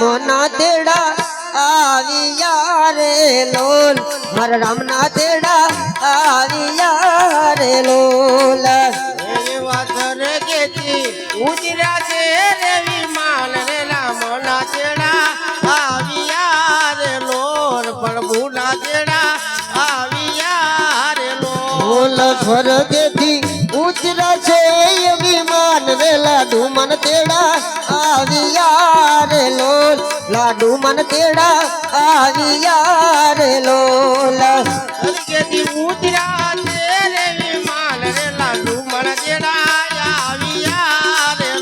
રામ ના તેડા આવ્યા રે લોલ. મારા રામના તેડા આવ્યા રે લોલ. સરગેથી ઉજરા છે રે વિમાન રે રામના ચેડા આવ્યા રે લોર પ્રભુના ચેડા આવ્યા રે લોર બોલ સ્વર્ગેથી છે એ વિમાન રે લાડુ મન લાડુ મન તેડા આવ્યા યાર લોલા. સરગેથી ઉજરા છે રે રે લાડુ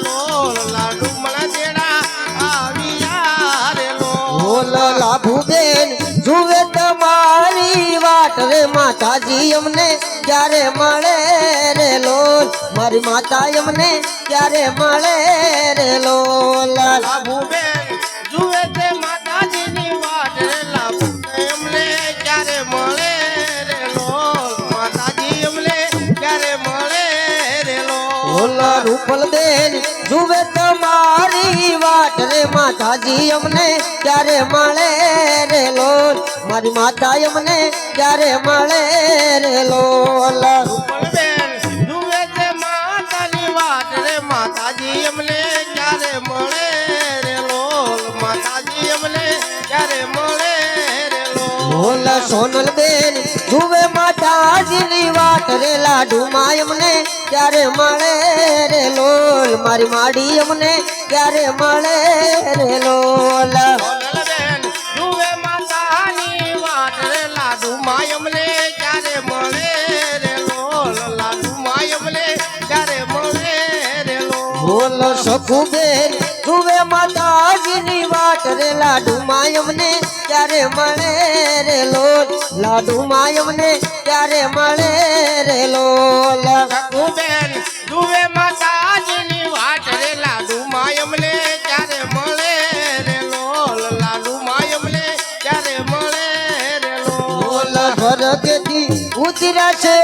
લોર લાડુ મન લોર લાભુ બેન જુએ તમારી વાટ રે માતાજી અમને ક્યારે મળે રે લોલ? મારી માતા અમને ક્યારે મળે રે લોલ? લાભુબેન ક્યારે મળે રે માતાજી એમને ક્યારે મળે રે લોલ બોલા રૂપલ બેન તમારી વાટ રે, માતાજી અમને ક્યારે મળે રે લોલ મારી માતા અમને ક્યારે મળે રે લોલ રૂપલબેન જુએ સોનલ બેન જુવે માતાજીની વાત રે લાડુ માં અમને ક્યારે મળે રે લોલ? મારી માડી અમને ક્યારે મળે રે લોલ? સોનલબેન જુએ માતાની વાટ રે લાડુ માયમને ક્યારે મળે રે લોલ? લાડુ માયમને ક્યારે મળે રે લોલ. બેન જુએ માતાજીની વાટ રે લાડુ માયમને ક્યારે મળે રે લોલ. લાડુ માયમને ક્યારે મળે રે લોલ. બોલ સ્વર્ગથી છે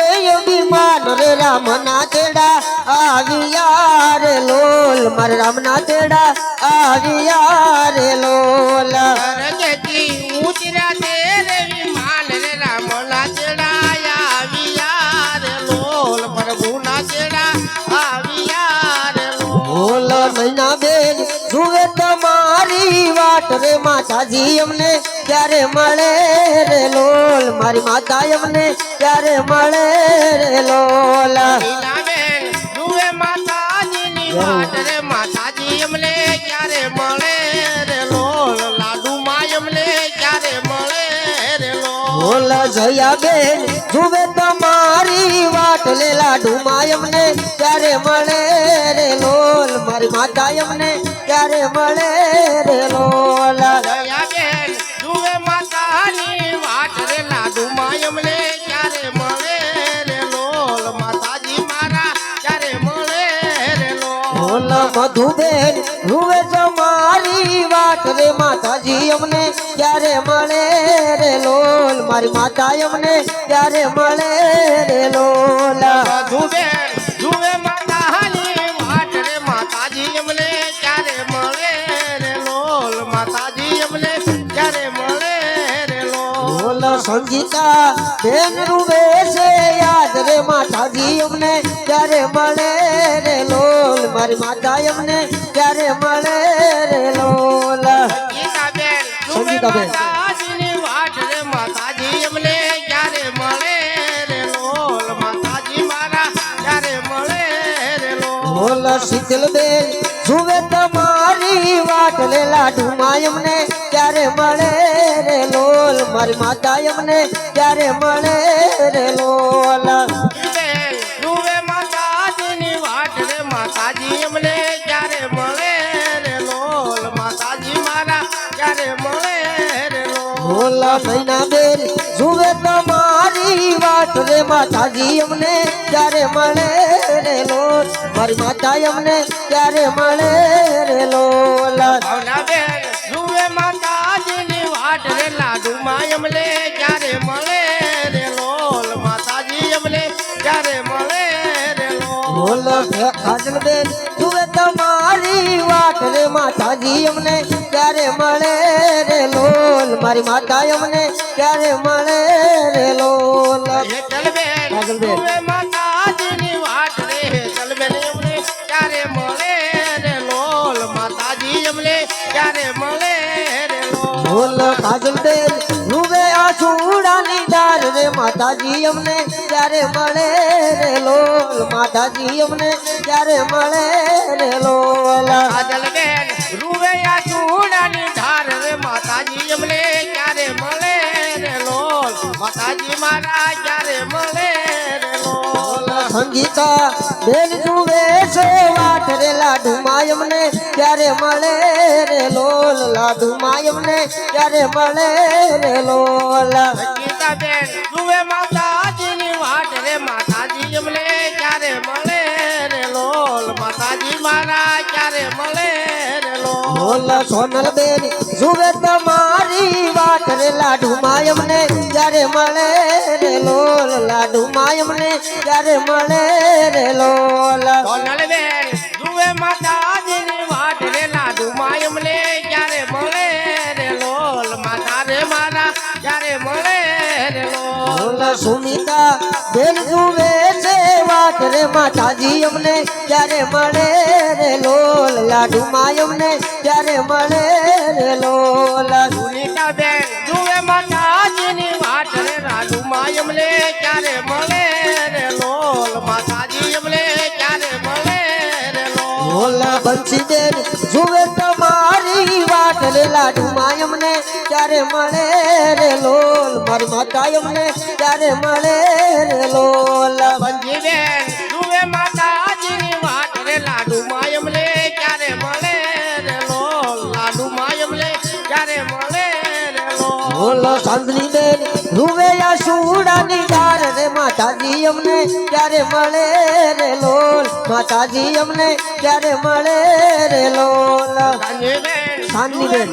રે રામના તેડા. આવ્યા રે લોલ મારા રામના તેડા. આવ્યા રે લોલ. માતાજી અમને ક્યારે મળે રે લોલ. મારી માતા અમને ક્યારે મળે રે લોલ માતાજી અમને ક્યારે મળે રે લોલ. ક્યારે મળે રે લોલ જયા બેન જુવે તમારી વાટ લે લાડુ માય અમને ક્યારે મળે રે લોલ. મારી માતા અમને ક્યારે મળે રે લોલ. બોલ મધુબેન જુએ તમારી વાટ રે માતાજી અમને ક્યારે મળે રે લોલ? મારી માતા અમને ક્યારે મળે રે લોલ? માતાની રે માતાજી અમને ક્યારે મળે રે લોલ? માતાજી અમને ક્યારે મળે રે લોલ? સંગીતા બેન રૂવે છે યાદ રે માતાજી અમને ક્યારે મળે રે લોલ? મારી માતા એમને ક્યારે મળે રે લોલા? સંગીતાબેન. માતાજીની વાટ રે માતાજી અમને ક્યારે મળે રે લોલ? માતાજી મારા ક્યારે મળે રે લોલ? શીતલ બેન જુએ તમારી વાટ લે લાડુ માં અમને ક્યારે મળે રે લોલ? મારી માતા અમને ક્યારે મળે રે લોલ? માતાજી અમને ક્યારે મળે રે લોલ? માતાજી મારા ક્યારે મળે રે લોલ? બેન જુએ તમારી રે માતાજી અમને ક્યારે મળે રે લોલ? મારી માતા અમને ક્યારે મળે રે લોલ? ભાવનાબેન જુએ માતાજીની વાટ રે લાડુ માં અમને ક્યારે મળે કાજલ બેન માતાજી અમને ક્યારે મળે રે લોલ. મારી માતા અમને ક્યારે મળે રે લોલ. ક્યારે ક્યારે લોલ. કાજલ બેન રૂવે આ ચૂડાની દાર રે. માતાજી અમને ત્યારે મળે રે લોલ. માતાજી અમને ક્યારે મળે રે લોલ. કાજલબેન રૂવૈયા ચૂડાની ધાર રે માતાજી અમને ક્યારે મળે રે લોલ? માતાજી મારા ક્યારે મળે રે લોલ? સંગીતા બેન જુએ છે વાટ રે લાડુ માયમને ક્યારે મળે રે લોલ? લાડુ માયમને ક્યારે મળે રે લોલ? ગીતાબેન રૂવે માતાજીની વાટ રે માતાજી અમને ક્યારે મળે રે લોલ? માતાજી મારા ક્યારે મળે લોલ સોનલ બેની જુએ તમારી વાટ રે લાડુ માયમને જ્યારે મળે રે લોલ લાડુ માયમને જ્યારે મળે રે લોલ. જુવે માતાજી માતાજીની વાટ રે લાડુ માયમ ને જ્યારે મળે રે લોલ માતા રે મારા ક્યારે મળે રે લોલ. સુમિતા બેન જુએ વાટ રે માતાજી અમને ત્યારે મળે રે લોલ? લાડુ માય અમને ત્યારે મળે રે લોલ? સુનીતાબેન રૂવે માતાજીની વાત રે. લાડુ માય અમને ક્યારે મળે રે લોલ? માતાજી અમને ક્યારે મળે રે લોલ? બંસી બેન જુએ તમારી વાત રે. લાડુ માય અમને ત્યારે મળે મારી માતા અમને ત્યારે મળે રે લોલ બંજીબેન માતાજીની રે લાડુ માય અમને ક્યારે મળે રે લોલ લાડુ માય અમને ક્યારે મળે રે લોલ બોલો સાંદની બેન રૂવેયા સુડાની દાર રે માતાજી અમને ક્યારે મળે રે લોલ માતાજી અમને ક્યારે મળે રે લોલ બંજીબેન સાંજનીબેન.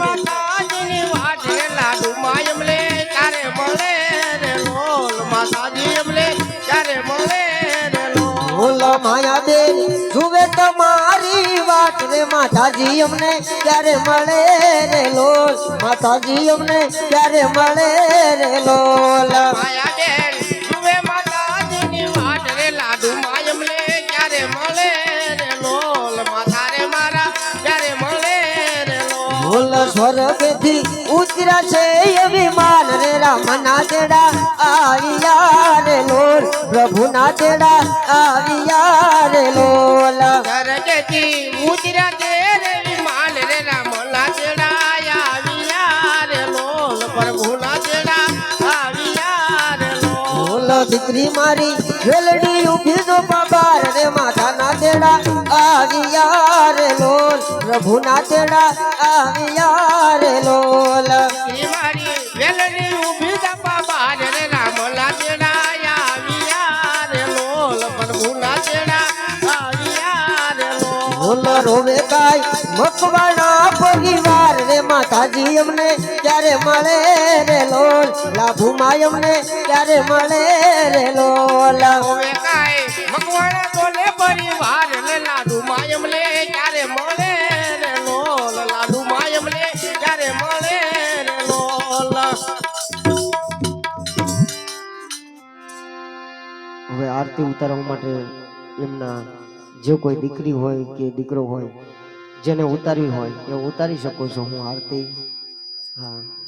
માયા બેન, જુએ તમારી વાત રે માતાજી અમને ત્યારે મળે રે લોલ? માતાજી અમને ત્યારે મળે રે લોલ? માયાબેન રૂવે સ્વર્ગથી ઉતરા છે એવી માલ રે રામના તેડા. આવ્યા રે લોલ પ્રભુના તેડા. આવ્યા રે લોલ. સ્વર્ગથી ઉતર્યા છે એવી વિમાન રે રામના તેડા. આવ્યા રે લોલ પ્રભુના ચડા આવ્યા રે લોલ. દીકરી મારી વેલડી ઊભી જો માતાના તેડા આવ્યા રે લોલ પ્રભુના તેડા આવ્યા રે લોલ. મારી વેલની ઊભી દપા બહાર રે રામના ચડાયા આવ્યા રે લોલ પ્રભુના ચડા આવ્યા રે લોલ. રોવે કાય મકવાણા પરિવાર માતાજી અમને ત્યારે મળે રે લોલ? લાભુ માય અમને ત્યારે મળે રે લોલ? હવે કાય મકવાણા બોલે પરિવાર લે લાડુ માયમ લે ક્યારે મળે રે લોલ? લાડુ માયમ લે ક્યારે મળે રે લોલ? હવે આરતી ઉતારવા માટે એમના જે કોઈ દીકરી હોય કે દીકરો હોય જેને ઉતારવી હોય એ ઉતારી શકો છો. હું આરતી હા.